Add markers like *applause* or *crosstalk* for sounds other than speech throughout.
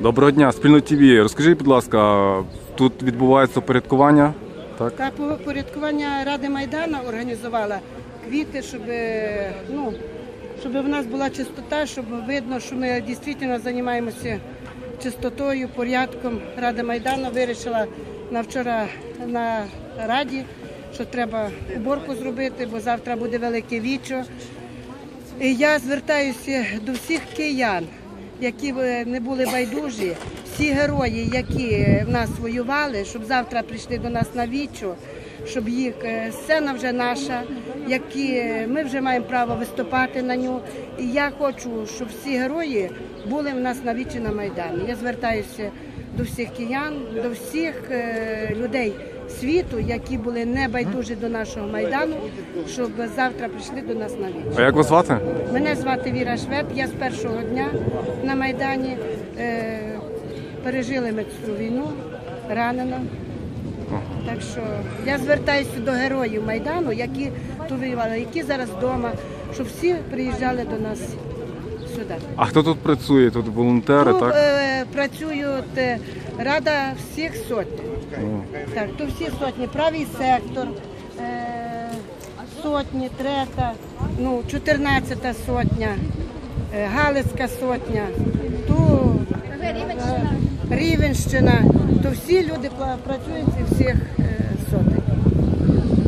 Доброго дня, спільно ТВ. Розкажіть, будь ласка, тут відбувається порядкування, так? Та по- порядкування Ради Майдану організувала квіти, щоб, е, ну, щоб в нас була чистота, щоб видно, що ми дійсно займаємося чистотою, порядком. Рада Майдану вирішила на вчора на раді, що треба уборку зробити, бо завтра буде велике вічо. І я звертаюся до всіх киян, які е, не були байдужі, всі герої, які в нас воювали, щоб завтра прийшли до нас на вічу, щоб їх е, сцена вже наша, які е, ми вже маємо право виступати на нього. І я хочу, щоб всі герої були в нас на вічі на Майдані. Я звертаюся до всіх киян, до всіх е, людей світу, які були не байдужі до нашого майдану, щоб завтра прийшли до нас на вічі. А як вас звати? Мене звати Віра Швеб, я з першого дня на Майдані. Е, пережили ми цю війну, ранено. Так що я звертаюся до героїв Майдану, які тут воювали, які зараз вдома, щоб всі приїжджали до нас сюди. А хто тут працює? Тут волонтери, Тут так? е, працюють е, Рада всіх сотень. Так, то всі сотні, правий сектор, е, сотні, трета, ну, 14 сотня, е, Галицька сотня, ту е, Рівенщина, то всі люди пла- працюють зі всіх е, сотень.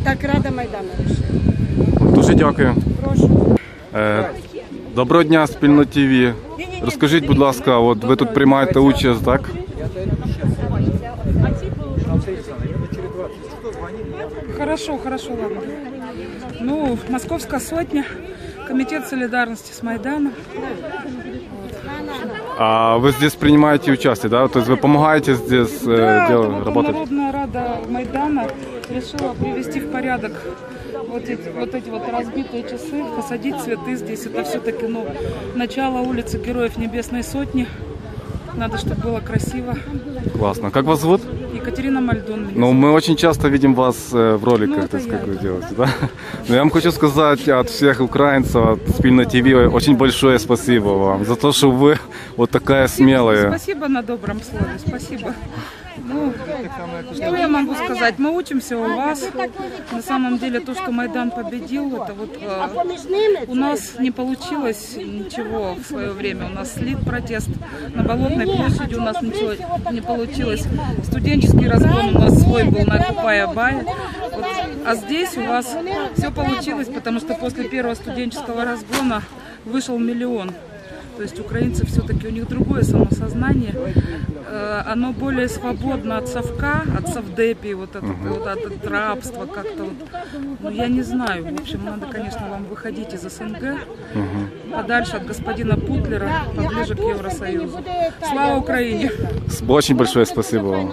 Так Рада Майдану вирішила. Дуже дякую. Прошу. Е, доброго дня, спільно ТВ. Розкажіть, будь ласка, от ви тут приймаєте участь, так? Хорошо, хорошо, ладно. Ну, Московская сотня, комитет солидарности с Майданом. А вы здесь принимаете участие, да? То есть вы помогаете здесь Да, дел- это вот работать? Народная Рада Майдана решила привести в порядок вот эти вот, эти вот разбитые часы, посадить цветы здесь. Это все-таки ну, начало улицы Героев Небесной Сотни. Надо, чтобы было красиво. Классно. Как вас зовут? Екатерина Мальдон. Ну, мы очень часто видим вас э, в роликах, Ну, как я. вы делаете, да? *laughs* Но я вам хочу сказать от всех украинцев, от Спильно ТВ, очень большое спасибо вам за то, что вы вот такая смелая. Спасибо на добром слове, спасибо. Ну, что я могу сказать? Мы учимся у вас. На самом деле то, что Майдан победил, это вот э, у нас не получилось ничего в свое время. У нас слит протест на Болотной площади, у нас ничего не получилось. Студенческий разгон у нас свой был на Купая-Бае. Вот. А здесь у вас все получилось, потому что после первого студенческого разгона вышел миллион. То есть украинцы все-таки у них другое самосознание, Э, оно более свободно от совка, от совдепии, вот, от, вот от, от рабства как-то. Вот. Ну, я не знаю. В общем, надо, конечно, вам выходить из СНГ, подальше от господина Путлера, поближе к Евросоюзу. Слава Украине! Очень большое спасибо вам.